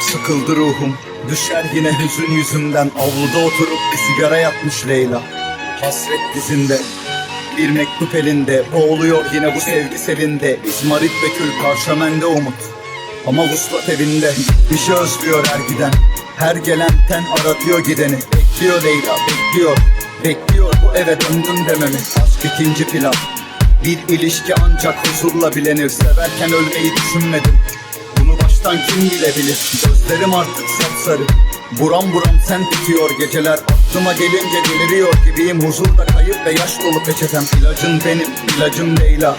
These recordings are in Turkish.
Sıkıldı ruhum Düşer yine hüzün yüzünden. Avluda oturup bir sigara yakmış Leyla. Hasret dizinde Bir mektup elinde. Boğuluyor yine bu sevgi selinde. İzmarit ve kül karşımende umut Ama vuslat evinde Bir şey özlüyor her giden. Her gelen ten aratıyor gideni. Bekliyor Leyla bekliyor. Bekliyor bu eve döndüm dememi. Aşk ikinci plan. Bir ilişki ancak huzurla bilenir. Severken ölmeyi düşünmedim. Bunu baştan kim bilebilir? Gözlerim artık sapsarı. Buram buram sen tutuyor geceler. Aklıma gelince deliriyor gibiyim. Huzurda kayıp ve yaş dolu peçetem. İlacın benim, ilacım Leyla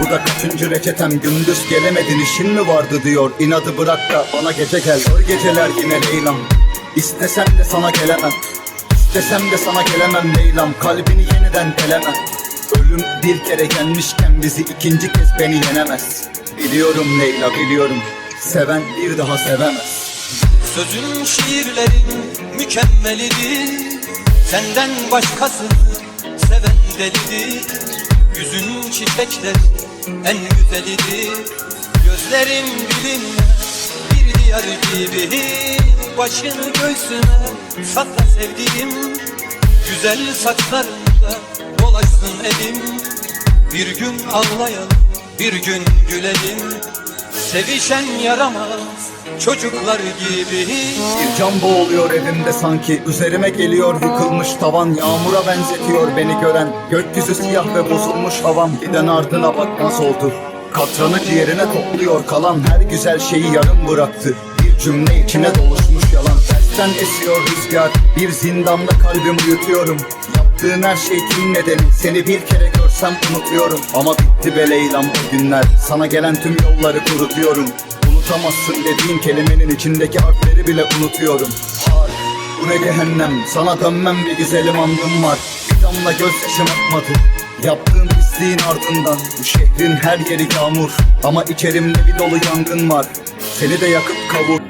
bu da kaçıncı reçetem? Gündüz gelemedin işin mi vardı diyor. İnadı bırak da bana gece gel. Zor geceler yine Leylam. İstesem de sana gelemem. İstesem de sana gelemem Leylam. Kalbini yeniden delemem Ölüm bir kere gelmişken bizi ikinci kez beni yenemez. Biliyorum Leyla biliyorum. Seven bir daha sevemez. Sözün şiirlerin mükemmelidir. Senden başkasını seven delidir Yüzün çiçekler en güzelidir. Gözlerin bilinmez bir diyar gibi Başını göğsüme sakla sevdiğim. Güzel saçlarında dolaşsın elim. Bir gün ağlayalım bir gün gülelim Sevişen yaramaz çocuklar gibi. Bir can boğuluyor evimde sanki. Üzerime geliyor yıkılmış tavan. Yağmura benzetiyor beni gören. Gökyüzü siyah ve bozulmuş havam. Giden ardına bakmaz oldu. Katranı ciğerine topluyor kalan. Her güzel şeyi yarım bıraktı. Bir cümle içine doluşmuş yalan. Tersten esiyor rüzgar. Bir zindanda kalbimi uyutuyorum. Yaptığın her şey kim nedeni? Seni bir kere görsem unutuyorum Ama bitti be Leyla'm o günler. Sana gelen tüm yolları kurutuyorum. Unutamazsın dediğin kelimenin içindeki harfleri bile unutuyorum. Har, bu ne cehennem? Sana dönmem bir güzelim andım var. Bir damla gözyaşım akmadı. Yaptığın pisliğin ardından Bu şehrin her yeri yağmur. Ama içerimde bir dolu yangın var. Seni de yakıp kavur